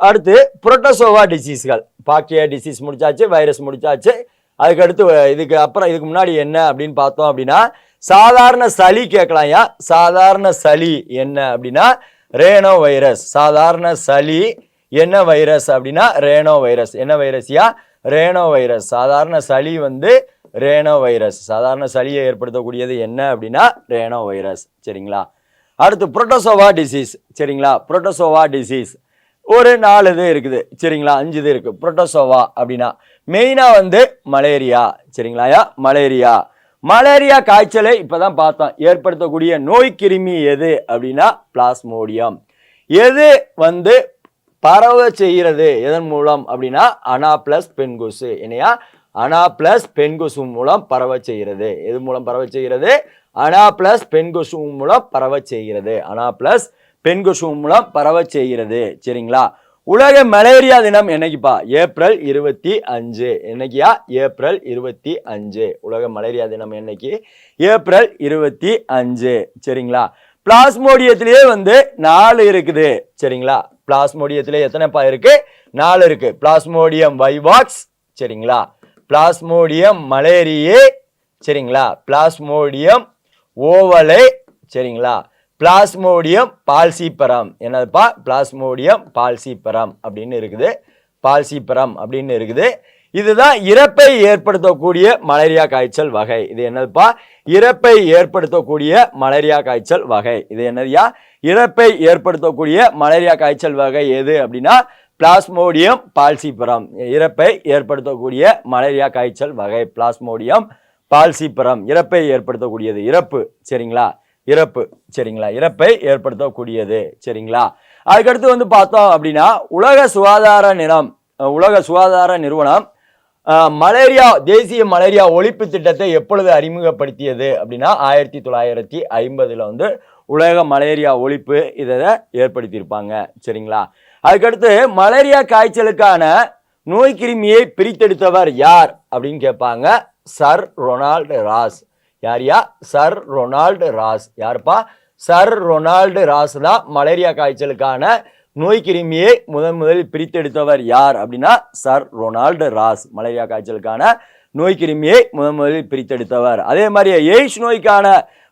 அடுத்து புரோட்டோசோவா டிசீஸ்கள். Bacteria disease முடிச்சாச்சு வைரஸ் முடிச்சாச்சு. அதுக்கடுத்து வ- இதுக்கு அப்புறம் இதுக்கு முன்னாடி என்ன அப்படின்னு பார்த்தோம் அப்படின்னா சாதாரண சளி கேட்கலாம்யா சாதாரண சளி என்ன அப்படின்னா ரேனோ வைரஸ் சாதாரண சளி என்ன வைரஸ் அப்படின்னா ரேனோ வைரஸ் என்ன வைரஸ்யா ரேனோ வைரஸ் சாதாரண சளி வந்து ரேனோ வைரஸ் சாதாரண சளியை ஏற்படுத்தக்கூடியது என்ன அப்படின்னா ரேனோ வைரஸ் சரிங்களா? அடுத்து புரோட்டோசோவா டிசீஸ். சரிங்களா? Protozoa disease. ஒரு நாலு இது இருக்குது. சரிங்களா? அஞ்சு இது இருக்குது புரோட்டோசோவா அப்படின்னா மெயினாக வந்து மலேரியா. சரிங்களாயா மலேரியா. மலேரியா காய்ச்சலை இப்போ தான் பார்த்தோம். ஏற்படுத்தக்கூடிய நோய் கிருமி எது அப்படின்னா பிளாஸ்மோடியம். எது வந்து பரவ செய்கிறது? எதன் மூலம் அப்படின்னா அனாப்ளஸ் பெண்கொசு என்னையா? அனாப்ளஸ் பெண்கொசு மூலம் பரவ செய்கிறது. எது மூலம் பரவ செய்கிறது? அனாப்ளஸ் பெண்கொசு மூலம் பரவ செய்கிறது. பெண் பெண்கொசு மூலம் பரவ செய்கிறது. சரிங்களா? உலக மலேரியா தினம் என்னைக்குப்பா? ஏப்ரல் இருபத்தி அஞ்சு. என்னைக்கியா? ஏப்ரல் இருபத்தி அஞ்சு. உலக மலேரியா தினம் என்னைக்கு? ஏப்ரல் இருபத்தி அஞ்சு. சரிங்களா? பிளாஸ்மோடியத்திலேயே வந்து நாலு இருக்குது. சரிங்களா? பிளாஸ்மோடியத்திலே எத்தனைப்பா இருக்கு? நாலு இருக்கு. Plasmodium vivax. சரிங்களா? Plasmodium malariae. சரிங்களா? Plasmodium ovale. சரிங்களா? Plasmodium falciparum. என்னதுப்பா? பிளாஸ்மோடியம் பால்சிபரம் அப்படின்னு இருக்குது. பால்சிபரம் அப்படின்னு இருக்குது. இதுதான் இறப்பை ஏற்படுத்தக்கூடிய மலேரியா காய்ச்சல் வகை. இது என்னதுப்பா? இறப்பை ஏற்படுத்தக்கூடிய மலேரியா காய்ச்சல் வகை. இது என்னதுயா? இறப்பை ஏற்படுத்தக்கூடிய மலேரியா காய்ச்சல் வகை எது அப்படின்னா பிளாஸ்மோடியம் பால்சிபரம். இறப்பை ஏற்படுத்தக்கூடிய மலேரியா காய்ச்சல் வகை. Plasmodium falciparum. இறப்பை ஏற்படுத்தக்கூடியது இறப்பு. சரிங்களா? இறப்பு சரிங்களா? இறப்பை ஏற்படுத்தக்கூடியது சரிங்களா? அதுக்கடுத்து வந்து பார்த்தோம் அப்படின்னா உலக சுகாதார நிலம் உலக சுகாதார நிறுவனம் மலேரியா தேசிய மலேரியா ஒழிப்பு திட்டத்தை எப்பொழுது அறிமுகப்படுத்தியது அப்படின்னா ஆயிரத்தி தொள்ளாயிரத்தி ஐம்பதுல வந்து உலக மலேரியா ஒழிப்பு இதை ஏற்படுத்தியிருப்பாங்க சரிங்களா? அதுக்கடுத்து மலேரியா காய்ச்சலுக்கான நோய் கிருமியை பிரித்தெடுத்தவர் யார் அப்படின்னு கேட்பாங்க சர் ரொனால்டு ராஸ். யார்யா சர் ரொனால்டு ராஸ். யாருப்பா? சர் ரொனால்டு ராஸ் தான் மலேரியா காய்ச்சலுக்கான நோய் கிருமியை முதன் முதலில் பிரித்தெடுத்தவர் யார் அப்படின்னா சர் ரொனால்டு ராஸ். மலேரியா காய்ச்சலுக்கான நோய் கிருமியை முதன் முதலில் பிரித்தெடுத்தவர். அதே மாதிரி எய்ட்ஸ் நோய்க்கான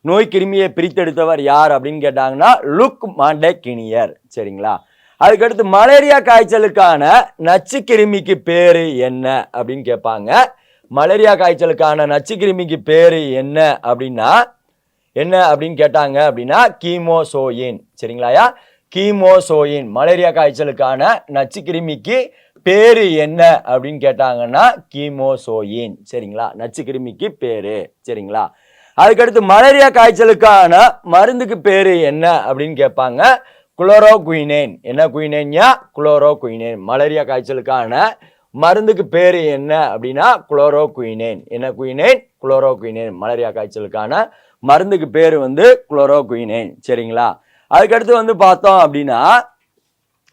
நோய் கிருமியை பிரித்தெடுத்தவர் யார் அப்படின்னு கேட்டாங்கன்னா லுக் மாண்டே கினியர் சரிங்களா? அதுக்கடுத்து மலேரியா காய்ச்சலுக்கான நச்சு கிருமிக்கு பேர் என்ன அப்படின்னு கேட்பாங்க. மலேரியா காய்ச்சலுக்கான நச்சு கிருமிக்கு பேர் என்ன அப்படின்னா என்ன அப்படின்னு கேட்டாங்க அப்படின்னா கீமோசோயின். சரிங்களாயா கீமோசோயின் மலேரியா காய்ச்சலுக்கான நச்சு கிருமிக்கு பேர் என்ன அப்படின்னு கேட்டாங்கன்னா கீமோசோயின். சரிங்களா? நச்சு கிருமிக்கு பேர். சரிங்களா? அதுக்கடுத்து மலேரியா காய்ச்சலுக்கான மருந்துக்கு பேர் என்ன அப்படின்னு கேட்பாங்க குளோரோகுயினேன். என்ன குயினேன்யா? குளோரோகுயினேன். மலேரியா காய்ச்சலுக்கான மருந்துக்கு பேர் என்ன அப்படின்னா குளோரோகுயினேன். என்ன குயினேன்? குளோரோகுயினேன். மலேரியா காய்ச்சலுக்கான மருந்துக்கு பேர் வந்து குளோரோகுயினேன். சரிங்களா? அதுக்கடுத்து வந்து பார்த்தோம் அப்படின்னா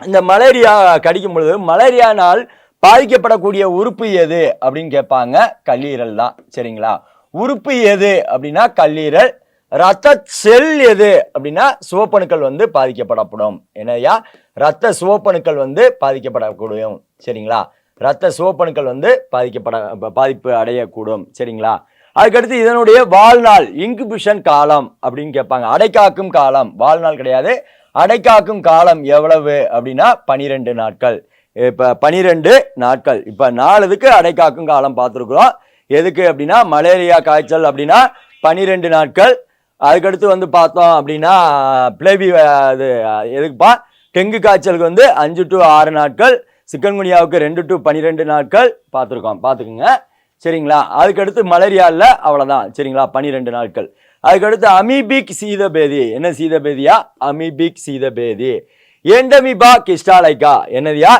இந்த மலேரியா கடிக்கும் பொழுது மலேரியானால் பாதிக்கப்படக்கூடிய உறுப்பு எது அப்படின்னு கேட்பாங்க கல்லீரல் தான். சரிங்களா? உறுப்பு எது அப்படின்னா கல்லீரல் ரத்த செல் எது அப்படின்னா சிவப்பணுக்கள் வந்து பாதிக்கப்படப்படும். என்னையா ரத்த சிவப்பணுக்கள் வந்து பாதிக்கப்படக்கூடும். சரிங்களா? ரத்த சிவப்பணுக்கள் வந்து பாதிக்கப்பட பாதிப்பு அடையக்கூடும். சரிங்களா? அதுக்கடுத்து இதனுடைய வாழ்நாள் இன்குபிஷன் காலம் அப்படின்னு கேட்பாங்க. அடைக்காக்கும் காலம். வாழ்நாள் கிடையாது. அடைக்காக்கும் காலம் எவ்வளவு அப்படின்னா பனிரெண்டு நாட்கள். இப்போ பனிரெண்டு நாட்கள். இப்போ நாலுதுக்கு அடைக்காக்கும் காலம் பார்த்துருக்குறோம். எதுக்கு அப்படின்னா மலேரியா காய்ச்சல் அப்படின்னா பனிரெண்டு நாட்கள். அதுக்கடுத்து வந்து பார்த்தோம் அப்படின்னா பிளேபி அது எதுக்குப்பா? டெங்கு காய்ச்சலுக்கு வந்து அஞ்சு டு ஆறு நாட்கள். சிக்கன்குனியாவுக்கு ரெண்டு டு பன்னிரெண்டு நாட்கள் பார்த்துருக்கோம். பார்த்துக்குங்க. சரிங்களா? அதுக்கடுத்து மலேரியாவில் அவ்வளோதான் சரிங்களா? பன்னிரெண்டு நாட்கள். அதுக்கடுத்து அமீபிக் சீதபேதி. என்ன சீதபேதியா? அமீபிக் சீதபேதி. எண்டமிபா கிஸ்டாலைக்கா. என்னதுயா?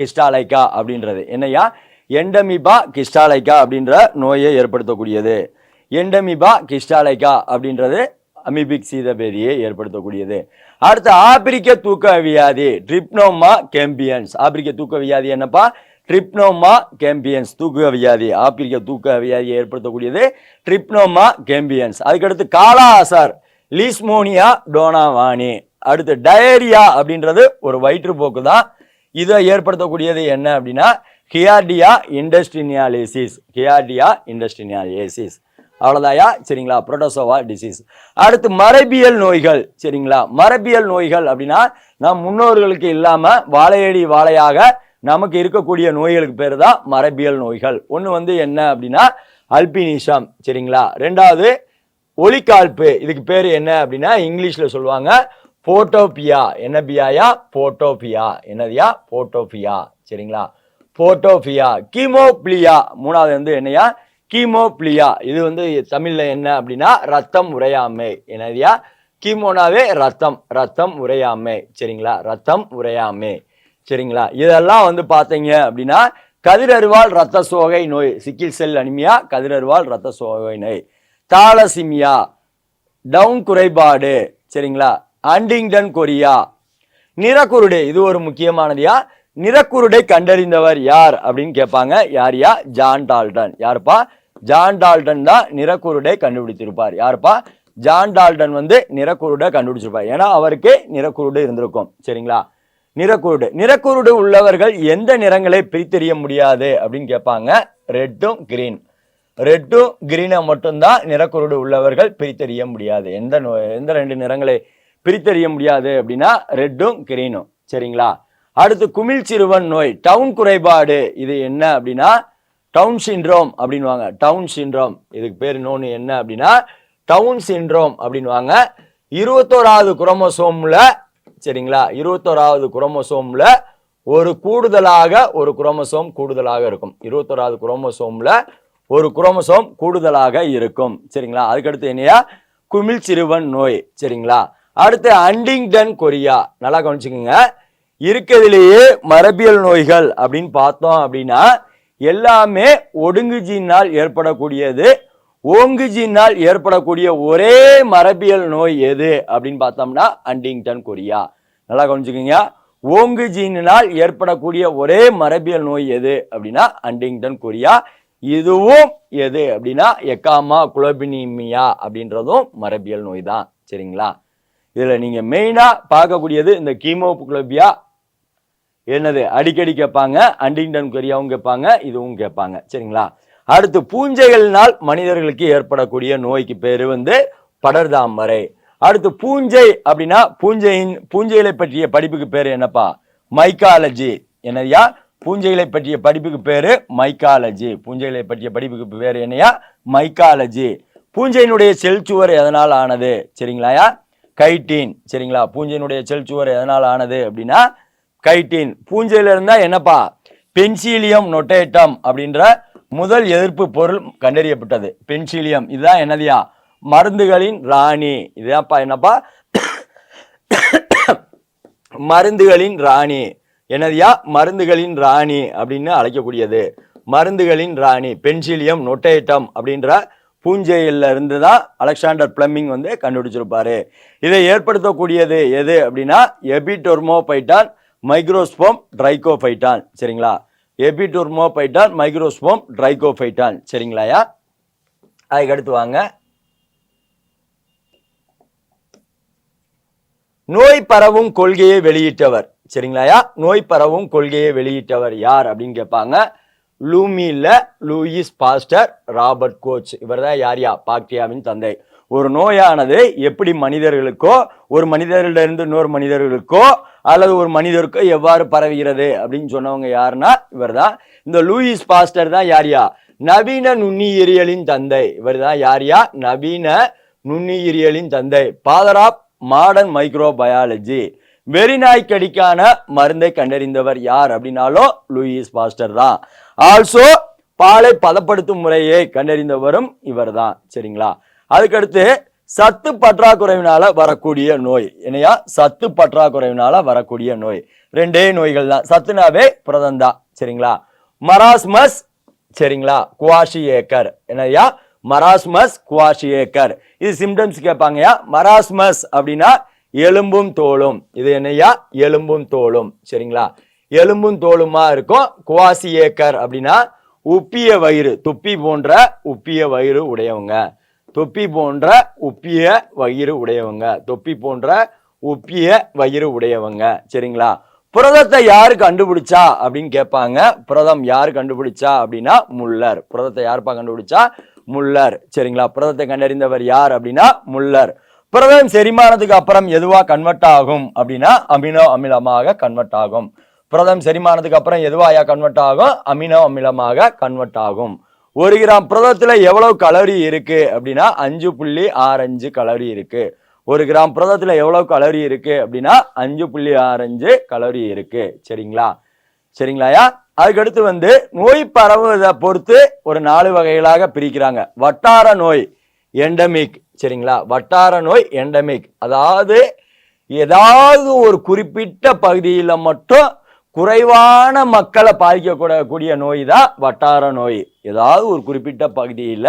கிஸ்டாலைக்கா அப்படின்றது. என்னையா எண்டமிபா கிஸ்டாலைக்கா அப்படின்ற நோயை ஏற்படுத்தக்கூடியது. எண்டமிபா கிஸ்டாலைக்கா அப்படின்றது அமிபிக் சீதபேதியை ஏற்படுத்தக்கூடியது. அடுத்து ஆப்பிரிக்க தூக்க வியாதி ட்ரிப்னோமா கேம்பியன்ஸ் ஆப்பிரிக்க தூக்க வியாதி என்னப்பா? ட்ரிப்னோமா கேம்பியன்ஸ் தூக்க வியாதி ஆப்பிரிக்க தூக்க வியாதியை ஏற்படுத்தக்கூடியது ட்ரிப்னோமா கேம்பியன்ஸ் அதுக்கடுத்து காலா அசார் லீஸ்மோனியா டோனாவானி. அடுத்து டயரியா அப்படின்றது ஒரு வயிற்றுப்போக்கு தான் இதை ஏற்படுத்தக்கூடியது என்ன அப்படின்னா ஹியார்டியா இண்டஸ்ட்ரினியாலிசிஸ் ஹியார்டியா இண்டஸ்ட்ரினியாலிசிஸ் அவ்வளோதாயா சரிங்களா? புரோட்டோசோவா டிசீஸ் அடுத்து மரபியல் நோய்கள். சரிங்களா? மரபியல் நோய்கள் அப்படின்னா நம் முன்னோர்களுக்கு இல்லாமல் வாழையடி வாழையாக நமக்கு இருக்கக்கூடிய நோய்களுக்கு பேர் தான் மரபியல் நோய்கள். ஒன்று வந்து என்ன அப்படின்னா அல்பினிசம். சரிங்களா? ரெண்டாவது ஒலிக்கால்ப்பு இதுக்கு பேர் என்ன அப்படின்னா இங்கிலீஷில் சொல்லுவாங்க போட்டோபியா. என்ன பியாயா போட்டோபியா. என்னதியா? போட்டோபியா. சரிங்களா? போட்டோபியா. கீமோப்ளியா மூணாவது வந்து என்னையா? கீமோப்ளியா இது வந்து தமிழில் என்ன அப்படின்னா ரத்தம் உறையாமை. என்னதியா? கீமோனாவே ரத்தம் ரத்தம் உரையாமை சரிங்களா? ரத்தம் உறையாமை. சரிங்களா? இதெல்லாம் வந்து பார்த்தீங்க அப்படின்னா கதிரருவால் ரத்த சோகை நோய். சிக்கில் செல் அனிமியா கதிரருவால் ரத்த சோகை நோய். தாலசிமியா டவுன் குறைபாடு. சரிங்களா? Huntington chorea. நிறக்குருடு இது ஒரு முக்கியமானதையா? நிறக்குருடை கண்டறிந்தவர் யார் அப்படின்னு கேட்பாங்க. யாரியா ஜான் டால்டன். யாருப்பா? ஜான் டால்டன் தான் நிறக்குருடை கண்டுபிடித்திருப்பார். யாருப்பா? ஜான் டால்டன் வந்து நிறக்குருடை கண்டுபிடிச்சிருப்பார். ஏன்னா அவருக்கு நிறக்குருடு இருந்திருக்கும். சரிங்களா? நிறக்குருடு. நிறக்குருடு உள்ளவர்கள் எந்த நிறங்களை பிரித்தெறிய முடியாது அப்படின்னு கேட்பாங்க. ரெட்டும் கிரீன். ரெட்டும் கிரீனை மட்டும்தான் நிறக்குருடு உள்ளவர்கள் பிரித்தெறிய முடியாது. எந்த எந்த ரெண்டு நிறங்களை பிரித்தெறிய முடியாது அப்படின்னா ரெட்டும் கிரீனும். சரிங்களா? அடுத்து குமிழ் சிறுவன் நோய் டவுன் குறைபாடு இது என்ன அப்படின்னா டவுன் சின்ரோம் அப்படின்வாங்க டவுன் சின்ரோம் இதுக்கு பேர் இன்னொன்று என்ன அப்படின்னா டவுன் சின்ரோம் அப்படின்வாங்க இருபத்தோராவது குரோமோசோம்ல சரிங்களா? இருபத்தோராவது குரோமோசோம்ல ஒரு கூடுதலாக ஒரு குரோமோசோம் கூடுதலாக இருக்கும். இருபத்தோராவது குரோமோசோம்ல ஒரு குரோமோசோம் கூடுதலாக இருக்கும். சரிங்களா? அதுக்கடுத்து என்னையா? குமிழ் சிறுவன் நோய் சரிங்களா? அடுத்து அண்டிங்டன் கொரியா நல்லா கவனிச்சுக்கோங்க. இருக்கிறதுலேயே மரபியல் நோய்கள் அப்படின்னு பார்த்தோம் அப்படின்னா எல்லாமே ஒடுங்குஜினால் ஏற்படக்கூடியது. ஓங்குஜினால் ஏற்படக்கூடிய ஒரே மரபியல் நோய் எது அப்படின்னு பார்த்தோம்னா அண்டிங்டன் கொரியா. நல்லா கவனிச்சுக்கோங்க. ஓங்கு ஜீனினால் ஏற்படக்கூடிய ஒரே மரபியல் நோய் எது அப்படின்னா அண்டிங்டன் கொரியா. இதுவும் எது அப்படின்னா எக்காமா குலோபினிமியா அப்படின்றதும் மரபியல் நோய் தான். சரிங்களா? இதில் நீங்கள் மெயினாக பார்க்கக்கூடியது இந்த கீமோகுளோபியா என்னது? அடிக்கடி கேட்பாங்க அண்டிங்டன் கொரியாவும் கேட்பாங்க இதுவும் கேட்பாங்க. சரிங்களா? அடுத்து பூஞ்சைகளினால் மனிதர்களுக்கு ஏற்படக்கூடிய நோய்க்கு பேர் வந்து படர்தாமரை. அடுத்து பூஞ்சை அப்படின்னா பூஞ்சையின் பூஞ்சைகளை பற்றிய படிப்புக்கு பேர் என்னப்பா? மைக்காலஜி என்னையா? பூஞ்சைகளை பற்றிய படிப்புக்கு பேர் மைக்காலஜி பூஞ்சைகளை பற்றிய படிப்புக்கு பேர் என்னையா? மைக்காலஜி பூஞ்சையினுடைய செல்ச்சுவர் எதனால் ஆனது? சரிங்களாயா? கைட்டீன் சரிங்களா? பூஞ்சையினுடைய செல்ச்சுவர் எதனால் ஆனது அப்படின்னா கைட்டின். பூஞ்சையில இருந்தா என்னப்பா? பென்சிலியம் நொட்டேட்டம் அப்படின்ற முதல் எதிர்ப்பு பொருள் கண்டறியப்பட்டது. பென்சிலியம் இதுதான் என்னதியா? மருந்துகளின் ராணி. இதுதான்ப்பா என்னப்பா? மருந்துகளின் ராணி. என்னதியா? மருந்துகளின் ராணி அப்படின்னு அழைக்கக்கூடியது. மருந்துகளின் ராணி பென்சிலியம் நொட்டேட்டம் அப்படின்ற பூஞ்சையில் இருந்து தான் அலெக்சாண்டர் பிளம்மிங் வந்து கண்டுபிடிச்சிருப்பாரு. இதை ஏற்படுத்தக்கூடியது எது அப்படின்னா எபிடொர்மோபைட்டான் மைக்ரோஸ்போம் ட்ரைகோஃபைட்டான் சரிங்களா? எபிடொர்மோபைட்டான் மைக்ரோஸ்போம் ட்ரைகோஃபைட்டான் சரிங்களாயா அதுக்கு அடுத்து வாங்க. நோய் பரவும் கொள்கையை வெளியிட்டவர். சரிங்களாயா நோய் பரவும் கொள்கையை வெளியிட்டவர் யார் அப்படின்னு கேட்பாங்க. லூமியில் லூயிஸ் பாஸ்டர் ராபர்ட் கோச் இவர் தான் யாரியா பாக்டியாவின் தந்தை. ஒரு நோயானது எப்படி மனிதர்களுக்கோ ஒரு மனிதரிலிருந்து இன்னொரு மனிதர்களுக்கோ அல்லது ஒரு மனிதருக்கோ எவ்வாறு பரவுகிறது அப்படின்னு சொன்னவங்க யாருன்னா இவர் தான் இந்த லூயிஸ் பாஸ்டர் தான் யாரியா நவீன நுண்ணுயிரியலின் தந்தை. இவர் தான் யாரியா நவீன நுண்ணுயிரியலின் தந்தை. ஃபாதர் ஆஃப் மாடர்ன் மைக்ரோபயாலஜி வெறிநாய்க்கடிக்கான மருந்தை கண்டறிந்தவர் யார் அப்படின்னாலும் லூயிஸ் பாஸ்டர் தான். ஆல்சோ பாலை பதப்படுத்தும் முறையை கண்டறிந்தவரும் இவர் தான் சரிங்களா? அதுக்கடுத்து சத்து பற்றாக்குறைவினால வரக்கூடிய நோய். என்னையா? சத்து பற்றாக்குறைவினால வரக்கூடிய நோய். ரெண்டே நோய்கள் தான் சத்துனாவே புரதம் தான் சரிங்களா? மராஸ்மஸ் சரிங்களா? Kwashiorkor. என்னையா? Marasmus kwashiorkor. இது சிம்டம்ஸ் கேட்பாங்கயா மராஸ்மஸ் அப்படின்னா எலும்பும் தோலும். இது என்னையா? எலும்பும் தோலும். சரிங்களா? எலும்பும் தோலுமா இருக்கும். குவாசி ஏக்கர் அப்படின்னா உப்பிய வயிறு. துப்பி போன்ற உப்பிய வயிறு உடையவங்க. தொப்பி போன்ற உப்பிய வயிறு உடையவங்க. தொப்பி போன்ற உப்பிய வயிறு உடையவங்க. சரிங்களா? புரதத்தை யாரு கண்டுபிடிச்சா அப்படின்னு கேட்பாங்க. புரதம் யாரு கண்டுபிடிச்சா அப்படின்னா முல்லர். புரதத்தை யாருப்பா கண்டுபிடிச்சா? முல்லர். சரிங்களா? புரதத்தை கண்டறிந்தவர் யார் அப்படின்னா முல்லர். புரதம் செரிமானத்துக்கு அப்புறம் எதுவா கன்வெர்ட் ஆகும் அப்படின்னா அமினோ அமிலமாக கன்வெர்ட் ஆகும். புரதம் செரிமானத்துக்கு அப்புறம் எதுவாயா கன்வெர்ட் ஆகும்? அமினோ அமிலமாக கன்வெர்ட் ஆகும். ஒரு கிராம் புரதத்துல எவ்வளவு கலோரி இருக்கு? அப்படின்னா அஞ்சு புள்ளி ஆறஞ்சு கலோரி இருக்கு. ஒரு கிராம் புரதத்துல எவ்வளவு கலோரி இருக்கு? அப்படின்னா அஞ்சு புள்ளி ஆறஞ்சு கலோரி இருக்கு. சரிங்களா? சரிங்களாயா அதுக்கடுத்து வந்து நோய் பரவுவதை பொறுத்து ஒரு நாலு வகைகளாக பிரிக்கிறாங்க. வட்டார நோய் எண்டமிக் சரிங்களா? வட்டார நோய் எண்டமிக் அதாவது ஏதாவது ஒரு குறிப்பிட்ட பகுதியில் மட்டும் குறைவான மக்களை பாதிக்கக்கூடக்கூடிய நோய் தான் வட்டார நோய். ஏதாவது ஒரு குறிப்பிட்ட பகுதியில்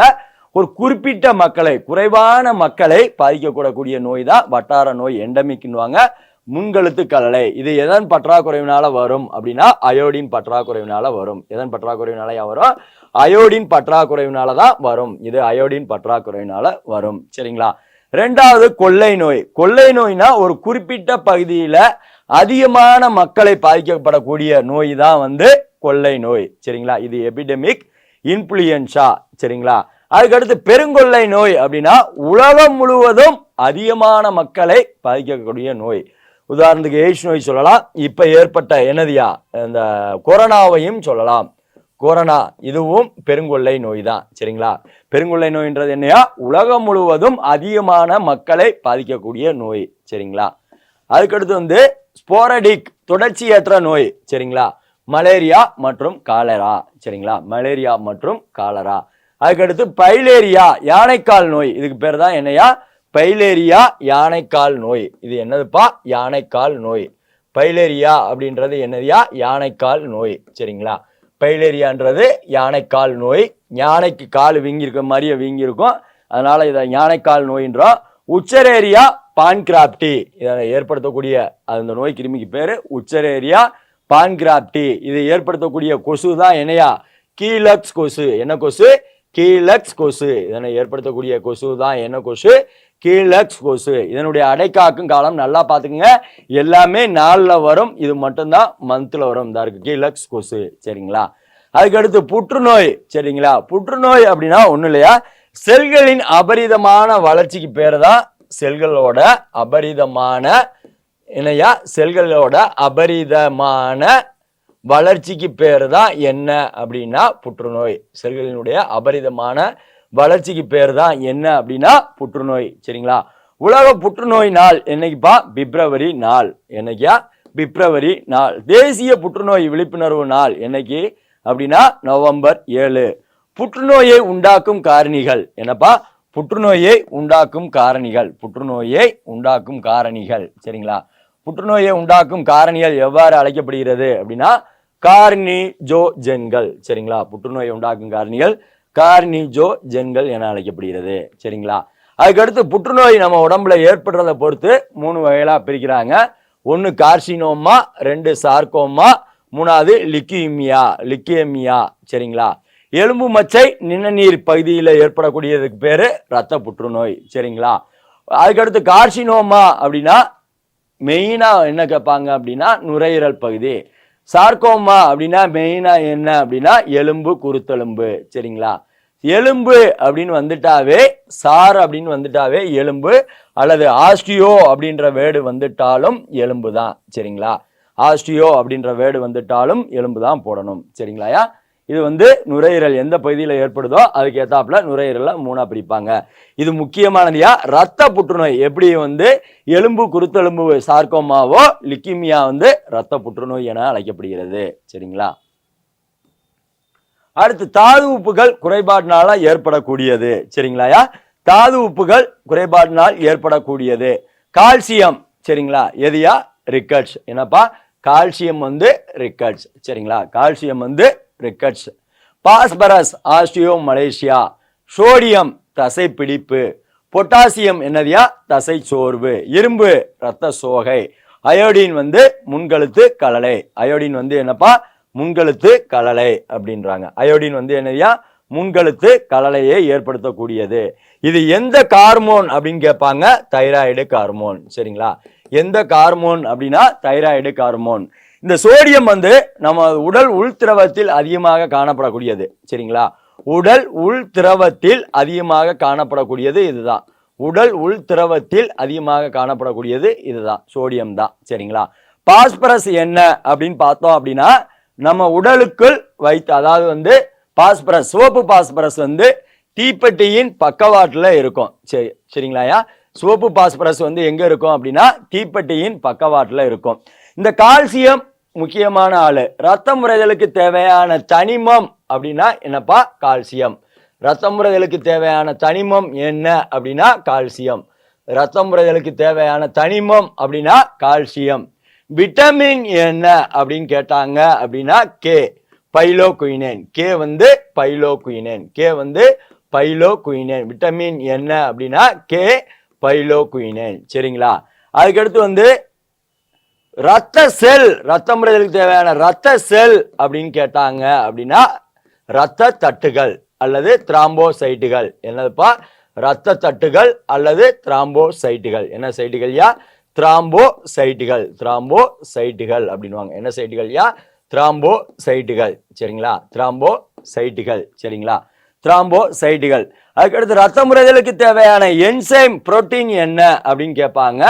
ஒரு குறிப்பிட்ட மக்களை குறைவான மக்களை பாதிக்கக்கூடக்கூடிய நோய் தான் வட்டார நோய் எண்டமிக்குன்னுவாங்க முன்கழுத்து கலலை. இது எதன் பற்றாக்குறைவினால வரும் அப்படின்னா அயோடின் பற்றாக்குறைவினால வரும். எதன் பற்றாக்குறைவினால வரும்? அயோடின் பற்றாக்குறைவினால தான் வரும். இது அயோடின் பற்றாக்குறைவினால வரும். சரிங்களா? ரெண்டாவது கொள்ளை நோய். கொள்ளை நோய்னா ஒரு குறிப்பிட்ட பகுதியில் அதிகமான மக்களை பாதிக்கப்படக்கூடிய நோய் தான் வந்து கொள்ளை நோய். சரிங்களா? இது எபிடமிக் இன்ஃப்ளூயன்ஸா சரிங்களா? அதுக்கடுத்து பெருங்கொள்ளை நோய் அப்படின்னா உலகம் முழுவதும் அதிகமான மக்களை பாதிக்கக்கூடிய நோய். உதாரணத்துக்கு எய்ட்ஸ் நோய் சொல்லலாம். இப்ப ஏற்பட்ட என்னதியா? இந்த கொரோனாவையும் சொல்லலாம். கொரோனா இதுவும் பெருங்கொள்ளை நோய் தான். சரிங்களா? பெருங்கொள்ளை நோய்ன்றது என்னையா? உலகம் முழுவதும் அதிகமான மக்களை பாதிக்கக்கூடிய நோய். சரிங்களா? அதுக்கடுத்து வந்து ஸ்போரடிக் தொடர்ச்சியற்ற நோய் சரிங்களா? மலேரியா மற்றும் காலரா சரிங்களா? மலேரியா மற்றும் காலரா அதுக்கடுத்து பைலேரியா யானைக்கால் நோய். இதுக்கு பேர் தான் என்னையா? பைலேரியா யானைக்கால் நோய். இது என்னதுப்பா? யானைக்கால் நோய். பைலேரியா அப்படின்றது என்னதுயா? யானைக்கால் நோய் சரிங்களா? பைலேரியான்றது யானைக்கால் நோய். யானைக்கு கால் வீங்கியிருக்க மாதிரியே வீங்கியிருக்கும். அதனால இதை யானைக்கால் நோயின்றோம். உச்சரேரியா பான்கிராப்டி இதை ஏற்படுத்தக்கூடிய அந்த நோய் கிருமிக்கு பேர் உச்சரேரியா பான்கிராப்டி இதை ஏற்படுத்தக்கூடிய கொசு தான் என்னையா? கீலக்ஸ் கொசு. என்ன கொசு? கீலக்ஸ் கொசு. இதனை ஏற்படுத்தக்கூடிய கொசு தான் என்ன கொசு? கீலக்ஸ் கொசு. இதனுடைய அடைக்காக்கும் காலம் நல்லா பார்த்துக்குங்க. எல்லாமே நாளில் வரும். இது மட்டும்தான் மந்தில் வரும். தான் இருக்குது கீலக்ஸ் கொசு. சரிங்களா? அதுக்கடுத்து புற்றுநோய். சரிங்களா? புற்றுநோய் அப்படின்னா ஒன்றும் இல்லையா? செல்களின் அபரிதமான வளர்ச்சிக்கு பேர் தான் செல்களோட அபரிதமான என்னையா செல்களோட அபரிதமான வளர்ச்சிக்கு பேர் தான் என்ன அப்படின்னா புற்றுநோய். செல்களினுடைய அபரிதமான வளர்ச்சிக்கு பேர் தான் என்ன அப்படின்னா புற்றுநோய். சரிங்களா? உலக புற்றுநோய் நாள் என்னைக்குப்பா? பிப்ரவரி நாள். என்னைக்கா? பிப்ரவரி நாள். தேசிய புற்றுநோய் விழிப்புணர்வு நாள் என்னைக்கு? அப்படின்னா நவம்பர் ஏழு. புற்றுநோயை உண்டாக்கும் காரணிகள் என்னப்பா? புற்றுநோயை உண்டாக்கும் காரணிகள். புற்றுநோயை உண்டாக்கும் காரணிகள். சரிங்களா? புற்றுநோயை உண்டாக்கும் காரணிகள் எவ்வாறு அழைக்கப்படுகிறது அப்படின்னா கார்னிஜோ ஜென்கள் சரிங்களா? புற்றுநோயை உண்டாக்கும் காரணிகள் கார்னிஜோ ஜென்கள் என அழைக்கப்படுகிறது. சரிங்களா? அதுக்கடுத்து புற்றுநோய் நம்ம உடம்புல ஏற்படுறதை பொறுத்து மூணு வகையிலாக பிரிக்கிறாங்க. ஒன்று கார்சினோமா ரெண்டு சார்கோமா மூணாவது லிக்கிமியா. லிக்கியமியா சரிங்களா? எலும்பு மச்சை நிணநீர் பகுதியில் ஏற்படக்கூடியதுக்கு பேர் ரத்த புற்றுநோய். சரிங்களா? அதுக்கடுத்து கார்சினோமா அப்படின்னா மெயினாக என்ன கேட்பாங்க அப்படின்னா நுரையீரல் பகுதி. சார்கோமா அப்படின்னா மெயினாக என்ன அப்படின்னா எலும்பு குருத்தெலும்பு. சரிங்களா? எலும்பு அப்படின்னு வந்துட்டாவே சார் அப்படின்னு வந்துட்டாவே எலும்பு அல்லது ஆஸ்டியோ அப்படின்ற வேர்டு வந்துட்டாலும் எலும்பு தான் சரிங்களா? ஆஸ்டியோ அப்படின்ற வேர்டு வந்துட்டாலும் எலும்பு தான் போடணும். சரிங்களாயா? இது வந்து நுரையீரல் எந்த பகுதியில் ஏற்படுதோ அதுக்கு ஏத்தாப்புல நுரையீரலை மூணா பிரிப்பாங்க. இது முக்கியமானதையா? ரத்த புற்றுநோய். எப்படி வந்து எலும்பு குருத்தெலும்பு சார்க்கோமாவோ லிக்கிமியா வந்து ரத்த புற்றுநோய் என அழைக்கப்படுகிறது. சரிங்களா? அடுத்து தாது உப்புகள் குறைபாட்டினால ஏற்படக்கூடியது. சரிங்களாயா? தாது உப்புகள் குறைபாட்டினால் ஏற்படக்கூடியது. கால்சியம். சரிங்களா? எதையா? ரிக்கட்ஸ் என்னப்பா? கால்சியம் வந்து ரிக்கட்ஸ் சரிங்களா? கால்சியம் வந்து rickets phosphorus osteomalacia sodium தசை பிடிப்பு பொட்டாசியம் என்னதியா? தசை சோர்வு இரும்பு ரத்த சோகை. அயோடின் வந்து முன்கழுத்து கலலை அயோடின் வந்து என்னப்பா? முன்கழுத்து கலலை அப்படின்றாங்க. அயோடின் வந்து என்னதியா? முன்கழுத்து கலலையை ஏற்படுத்தக்கூடியது. இது எந்த கார்மோன் அப்படின்னு கேட்பாங்க? Thyroid hormone. சரிங்களா? எந்த கார்மோன் அப்படின்னா தைராய்டு கார்மோன். இந்த சோடியம் வந்து நம்ம உடல் உள் திரவத்தில் அதிகமாக காணப்படக்கூடியது. சரிங்களா? உடல் உள் திரவத்தில் அதிகமாக காணப்படக்கூடியது இதுதான். உடல் உள் திரவத்தில் அதிகமாக காணப்படக்கூடியது இதுதான். சோடியம் தான். சரிங்களா? பாஸ்பரஸ் என்ன அப்படின்னு பார்த்தோம் அப்படின்னா நம்ம உடலுக்குள் வைத்து அதாவது வந்து பாஸ்பரஸ் சிவப்பு பாஸ்பரஸ் வந்து தீப்பெட்டியின் பக்கவாட்டில் இருக்கும். சரி சரிங்களாயா சிவப்பு பாஸ்பரஸ் வந்து எங்கே இருக்கும் அப்படின்னா தீப்பெட்டியின் பக்கவாட்டில் இருக்கும். இந்த கால்சியம் முக்கியமான ஆளு. ரத்தம் உறைதலுக்கு தேவையான தனிமம் அப்படின்னா என்னப்பா? கால்சியம். ரத்தம் உறைதலுக்கு தேவையான தனிமம் என்ன அப்படின்னா கால்சியம். ரத்தம் உறைதலுக்கு தேவையான தனிமம் அப்படின்னா கால்சியம். விட்டமின் என்ன அப்படின்னு கேட்டாங்க அப்படின்னா கே. பைலோ குயினேன் கே வந்து பைலோ குயினேன் கே வந்து பைலோ குயினேன் விட்டமின் என்ன அப்படின்னா கே பைலோ குயினேன் சரிங்களா? அதுக்கடுத்து வந்து ரத்த செல் ரத்தம் முறைகளுக்கு தேவையான ரத்த செல் அப்படின்னு கேட்டாங்க அப்படின்னா ரத்த தட்டுகள் அல்லது திராம்போசைட்டுகள் என்னதுப்பா? ரத்த தட்டுகள் அல்லது திராம்போசைட்டுகள் என்ன சைட்டுகள் யா? திராம்போசைட்டுகள் திராம்போசைட்டுகள் அப்படின்வாங்க என்ன சைட்டுகள் யா? திராம்போசைட்டுகள் சரிங்களா? திராம்போசைட்டுகள் சரிங்களா? திராம்போசைட்டுகள் அதுக்கடுத்து ரத்த முறைகளுக்கு தேவையான என்சைம் புரோட்டீன் என்ன அப்படின்னு கேட்பாங்க.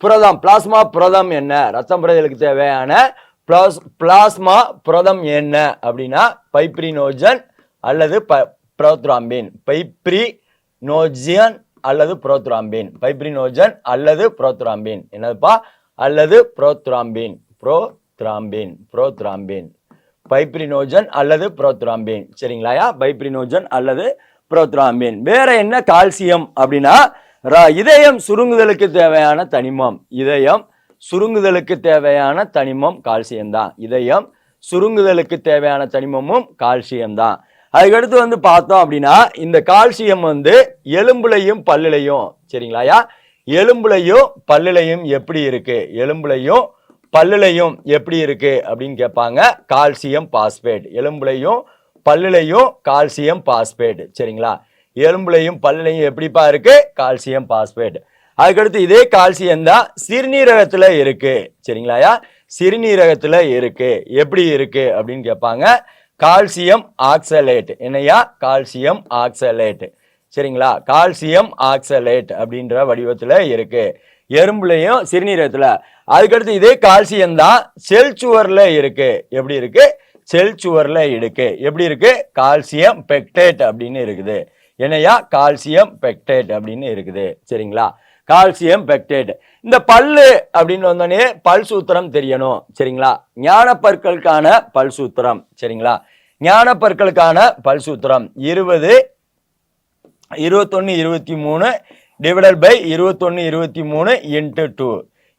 புரதம் பிளாஸ்மா புரதம் என்ன? ரத்தம் புரதலுக்கு தேவையான பிளாஸ் பிளாஸ்மா புரதம் என்ன? அப்படின்னா பைப்ரினோஜன் அல்லது ப புரோத்ராம்பின். பைப்ரினோஜியன் அல்லது புரோத்ராம்பின். பைப்ரினோஜன் அல்லது புரோத்ராம்பின். என்னதுப்பா? அல்லது புரோத்ராம்பின். புரோத்ராம்பின். புரோத்ராம்பின். பைப்ரினோஜன் அல்லது புரோத்ராம்பின். சரிங்களாயா? பைப்ரினோஜன் அல்லது புரோத்ராம்பின். வேற என்ன கால்சியம் அப்படின்னா இதயம் சுருங்குதலுக்கு தேவையான தனிமம். இதயம் சுருங்குதலுக்கு தேவையான தனிமம் கால்சியம் தான். இதயம் சுருங்குதலுக்கு தேவையான தனிமமும் கால்சியம் தான். அதுக்கடுத்து வந்து பார்த்தோம் அப்படின்னா இந்த கால்சியம் வந்து எலும்புலையும் பல்லுலையும் சரிங்களாயா எலும்புலையும் பல்லுலையும் எப்படி இருக்கு? எலும்புலையும் பல்லுலையும் எப்படி இருக்கு அப்படின்னு கேட்பாங்க. Calcium phosphate. எலும்புலையும் பல்லுலையும் கால்சியம் பாஸ்பேட் சரிங்களா? எலும்புலையும் பல்லையும் எப்படிப்பா இருக்கு? கால்சியம் பாஸ்பேட் அதுக்கடுத்து இதே கால்சியம் தான் சிறுநீரகத்துல இருக்கு. சரிங்களாயா சிறுநீரகத்துல இருக்கு. எப்படி இருக்கு அப்படின்னு கேட்பாங்க. கால்சியம் ஆக்சலேட் என்னையா? கால்சியம் ஆக்சலேட் சரிங்களா? கால்சியம் ஆக்சலேட் அப்படின்ற வடிவத்துல இருக்கு. எறும்புலையும் சிறுநீரகத்துல. அதுக்கடுத்து இதே கால்சியம் தான் செல் சுவர்ல இருக்கு. எப்படி இருக்கு? செல் சுவர்ல இருக்கு. எப்படி இருக்கு? கால்சியம் பெக்டேட் அப்படின்னு இருக்குது. என்னையா? கால்சியம் பெக்டேட் அப்படின்னு இருக்குது. சரிங்களா? Calcium pectate. இந்த பல்லு அப்படின்னு வந்தோடனே பல் சூத்திரம் தெரியணும். சரிங்களா? ஞான பற்களுக்கான பல் சூத்திரம். சரிங்களா? ஞான பற்களுக்கான பல் சூத்திரம். இருபது இருபத்தொன்னு இருபத்தி மூணு டிவைடட் பை இருபத்தொன்னு இருபத்தி மூணு இன்ட்டு டூ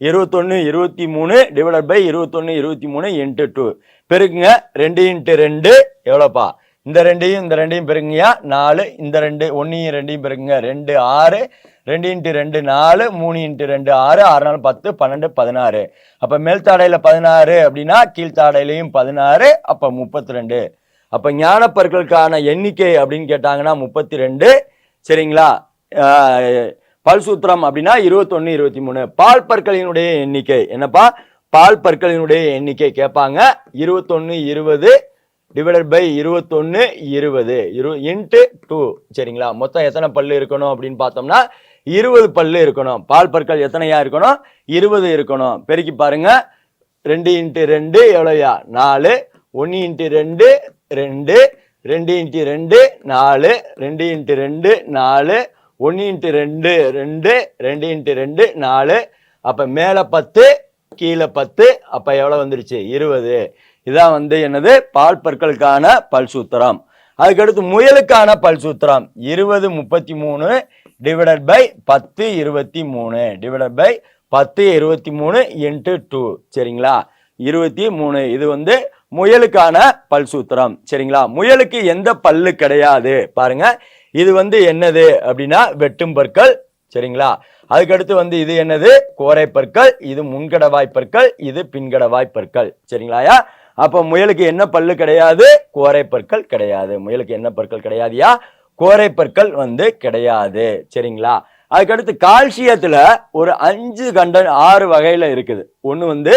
இருபத்தொன்னு இருபத்தி மூணு டிவைடட் பை இருபத்தொன்னு இருபத்தி மூணு இன்ட்டு டூ பெருக்குங்க. ரெண்டு இன்ட்டு ரெண்டு. எவ்வளோப்பா? இந்த ரெண்டையும் இந்த ரெண்டையும் பெருங்கய்யா நாலு இந்த ரெண்டு ஒன்றையும் ரெண்டையும் பெருங்க ரெண்டு ஆறு ரெண்டு இன்ட்டு ரெண்டு நாலு மூணு இன்ட்டு ரெண்டு ஆறு ஆறு நாள் பத்து பன்னெண்டு பதினாறு. அப்போ மேல்தாடையில் பதினாறு அப்படின்னா கீழ்த்தாடையிலையும் பதினாறு அப்போ முப்பத்தி ரெண்டு அப்போ ஞானப்பற்களுக்கான எண்ணிக்கை அப்படின்னு கேட்டாங்கன்னா முப்பத்தி ரெண்டு சரிங்களா பல் சூத்திரம் அப்படின்னா இருபத்தொன்னு இருபத்தி மூணு பால் பற்களினுடைய எண்ணிக்கை. என்னப்பா? பால் பற்களினுடைய எண்ணிக்கை கேட்பாங்க. இருபத்தொன்று இருபது டிவைடட் பை இருபத்தொன்னு இருபது. இரு இன்ட்டு டூ சரிங்களா? மொத்தம் எத்தனை பல்லு இருக்கணும் அப்படின்னு பார்த்தோம்னா இருபது பல்லு இருக்கணும். பால் பற்கள் எத்தனையா இருக்கணும்? இருபது இருக்கணும். பெருக்கி பாருங்க. ரெண்டு இன்ட்டு ரெண்டு எவ்வளோயா? நாலு. ஒன்று இன்ட்டு ரெண்டு ரெண்டு. ரெண்டு இன்ட்டு ரெண்டு நாலு. ரெண்டு இன்ட்டு ரெண்டு நாலு. ஒன்று இன்ட்டு ரெண்டு ரெண்டு. ரெண்டு இன்ட்டு ரெண்டு நாலு. அப்போ மேலே பத்து கீழே பத்து. அப்போ எவ்வளோ வந்துருச்சு? இருபது. இதான் வந்து என்னது? பால் பற்களுக்கான பல் சூத்திரம். அதுக்கடுத்து முயலுக்கான பல் சூத்திரம். இருபது முப்பத்தி மூணு டிவைடட் பை பத்து இருபத்தி மூணு டிவைடட் பை பத்து இருபத்தி மூணு இன்ட்டு டூ சரிங்களா? இருபத்தி மூணு இது வந்து முயலுக்கான பல் சூத்திரம். சரிங்களா? முயலுக்கு எந்த பல்லு கிடையாது? பாருங்க. இது வந்து என்னது? அப்படின்னா வெட்டும் பற்கள். சரிங்களா? அதுக்கடுத்து வந்து இது என்னது? கோரை பற்கள். இது முன்கடவாய் பற்கள். இது பின்கடவாய் பற்கள். சரிங்களாயா? அப்போ முயலுக்கு என்ன பல்லு கிடையாது? கோரை பற்கள் கிடையாது. முயலுக்கு என்ன பற்கள் கிடையாதுயா கோரை பற்கள் வந்து கிடையாது. சரிங்களா? அதுக்கடுத்து கால்சியத்துல ஒரு அஞ்சு கண்ட ஆறு வகையில இருக்குது. ஒன்று வந்து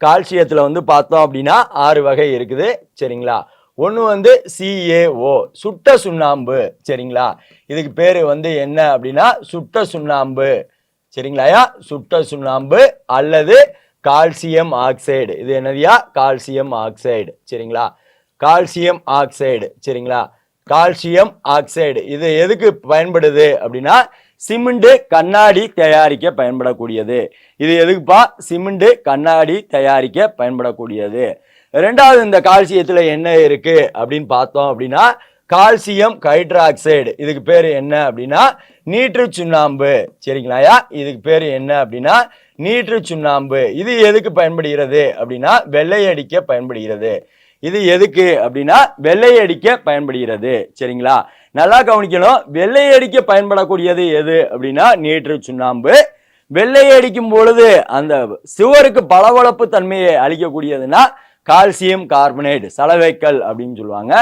கால்சியத்தில் வந்து பார்த்தோம் அப்படின்னா ஆறு வகை இருக்குது. சரிங்களா? ஒன்று வந்து சிஏஓ சுட்ட சுண்ணாம்பு. சரிங்களா? இதுக்கு பேர் வந்து என்ன அப்படின்னா சுட்ட சுண்ணாம்பு. சரிங்களாயா சுட்ட சுண்ணாம்பு அல்லது கால்சியம் ஆக்சைடு. இது என்னதுயா? Calcium oxide. சரிங்களா? Calcium oxide. சரிங்களா? Calcium oxide. இது எதுக்கு பயன்படுது அப்படின்னா சிமெண்ட் கண்ணாடி தயாரிக்க பயன்படக்கூடியது. இது எதுக்குப்பா? சிமெண்ட் கண்ணாடி தயாரிக்க பயன்படக்கூடியது. ரெண்டாவது இந்த கால்சியத்தில் என்ன இருக்கு அப்படின்னு பார்த்தோம் அப்படின்னா கால்சியம் ஹைட்ராக்சைடு. இதுக்கு பேர் என்ன அப்படின்னா நீற்று சுண்ணாம்பு. சரிங்களாயா? இதுக்கு பேர் என்ன அப்படின்னா நீற்று சுண்ணாம்பு. இது எதுக்கு பயன்படுகிறது அப்படின்னா வெள்ளை அடிக்க பயன்படுகிறது. இது எதுக்கு அப்படின்னா வெள்ளை அடிக்க பயன்படுகிறது. சரிங்களா? நல்லா கவனிக்கணும். வெள்ளை அடிக்க பயன்படக்கூடியது எது அப்படின்னா நீற்று சுண்ணாம்பு. வெள்ளை அடிக்கும் பொழுது அந்த சுவருக்கு பளபளப்பு தன்மையை அளிக்கக்கூடியதுன்னா கால்சியம் கார்பனேட் சலவைக்கல் அப்படின்னு சொல்லுவாங்க.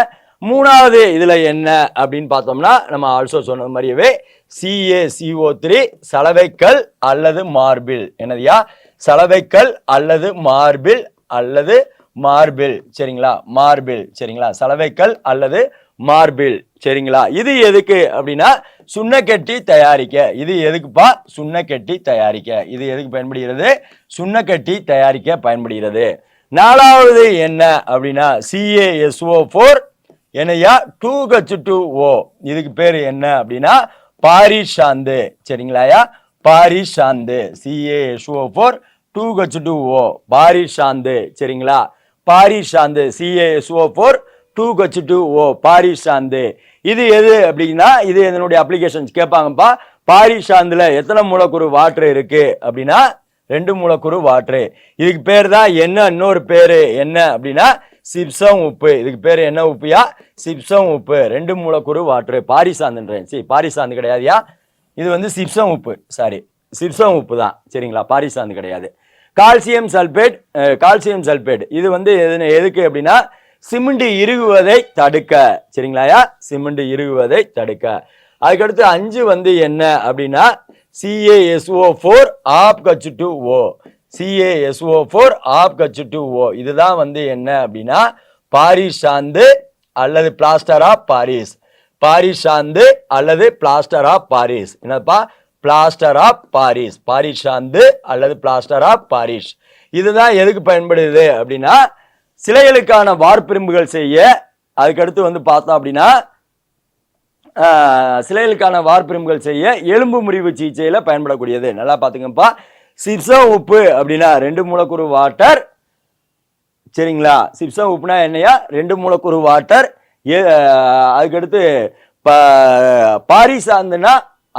மூணாவது இதுல என்ன அப்படின்னு பார்த்தோம்னா நம்ம ஆல்சோ சொன்ன மாதிரியவே சிஏசிஓ த்ரீ சலவைக்கல் அல்லது மார்பிள். என்னதுயா? சலவைக்கல் அல்லது மார்பிள் அல்லது மார்பிள். சரிங்களா? மார்பிள். சரிங்களா? சலவைக்கல் அல்லது மார்பிள். சரிங்களா? இது எதுக்கு அப்படின்னா சுண்ணக்கட்டி தயாரிக்க. இது எதுக்குப்பா? சுண்ணக்கட்டி தயாரிக்க. இது எதுக்கு பயன்படுகிறது? சுண்ணக்கட்டி தயாரிக்க பயன்படுகிறது. நாலாவது என்ன அப்படின்னா சிஏஎஸ்ஓ ஃபோர் என்னையா டூ கச்சு டூ ஓ. இதுக்கு பேர் என்ன அப்படின்னா பாரிஷாந்து. சரிங்களாயா? பாரிஷாந்து. CASO four two H two O பாரிஷாந்து. சரிங்களா? பாரிஷாந்து. CASO four two H two O பாரிஷாந்து. இது எது அப்படின்னா இது என்னுடைய அப்ளிகேஷன்ஸ் கேட்பாங்கப்பா பாரிஷாந்துல எத்தனை மூலக்கூறு வாட்டர் இருக்கு அப்படின்னா ரெண்டு மூலக்கூறு வாட்டரு இதுக்கு பேர் தான் என்ன இன்னொரு பேர் என்ன அப்படின்னா சிப்சம் உப்பு. இதுக்கு பேர் என்ன உப்புயா? சிப்சம் உப்பு. ரெண்டு மூலக்கூறு வாட்ரு பாரிசாந்துன்றேன் சரி பாரிசாந்து கிடையாதுயா? இது வந்து சிப்சம் உப்பு. சாரி சிப்சம் உப்பு தான் சரிங்களா? பாரிசாந்து கிடையாது. Calcium sulphate calcium sulphate. இது வந்து எது எதுக்கு அப்படின்னா சிமெண்ட் இறுகுவதை தடுக்க. சரிங்களாயா? சிமெண்ட் இறுகுவதை தடுக்க. அதுக்கடுத்து அஞ்சு வந்து என்ன அப்படின்னா CASO four half H two O. CASO four half H two O. இதுதான் வந்து என்ன அப்படின்னா பாரிஸ் சாந்து அல்லது பிளாஸ்டர் ஆஃப் பாரிஸ். பாரிஸ் சாந்து அல்லது பிளாஸ்டர் ஆஃப் பாரிஸ். என்னப்பா? Plaster of Paris. பாரிஸ் சாந்து அல்லது பிளாஸ்டர் ஆஃப் பாரிஸ். இதுதான் எதுக்கு பயன்படுது அப்படின்னா சிலைகளுக்கான வார்ப்பிரும்புகள் செய்ய அதுக்கடுத்து வந்து பார்த்தோம் அப்படின்னா சிலைகளுக்கான வார்ப்பிரும்புகள் செய்ய எலும்பு முறிவு சிகிச்சையில் பயன்படக்கூடியது. நல்லா பார்த்துங்கப்பா சிப்சம் உப்பு அப்படின்னா ரெண்டு மூலக்கூறு வாட்டர். சரிங்களா? சிப்சம் உப்புனா என்னையா? ரெண்டு மூலக்கூறு வாட்டர். ஏ அதுக்கடுத்து ப பாரிசாந்துனா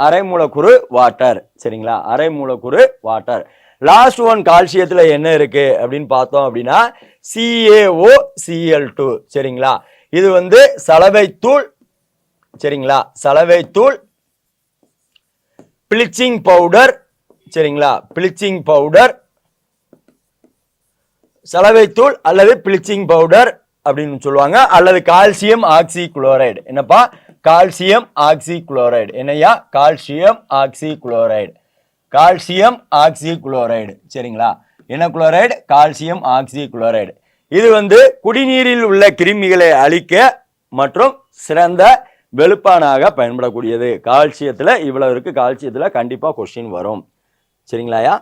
அரை மூலக்கூறு வாட்டர். சரிங்களா? அரை மூலக்கூறு வாட்டர். லாஸ்ட் ஒன் கால்சியத்தில் என்ன இருக்கு அப்படின்னு பார்த்தோம் அப்படின்னா சிஏஓ சிஎல் டூ சரிங்களா? இது வந்து சலவைத்தூள் சரிங்களா? சலவைத்தூள் பிளிச்சிங் பவுடர் சரிங்களா? பிளிச்சிங் பவுடர் சலவைத்தூள் அல்லது பிளிச்சிங் பவுடர் அப்படின்னு சொல்லுவாங்க. அல்லது கால்சியம் ஆக்சி குளோரைடு என்னப்பா? கால்சியம் ஆக்சி குளோரைடு என்னையா calcium oxychloride calcium oxychloride சரிங்களா? என்ன குளோரைடு? கால்சியம் ஆக்சி குளோரைடு இது வந்து குடிநீரில் உள்ள கிருமிகளை அழிக்க மற்றும் சிறந்த வெளுப்பானாக பயன்படக்கூடியது. கால்சியத்தில் இவ்வளவு இருக்குது கால்சியத்தில் கண்டிப்பாக கொஸ்டின் வரும். சரிங்களாயா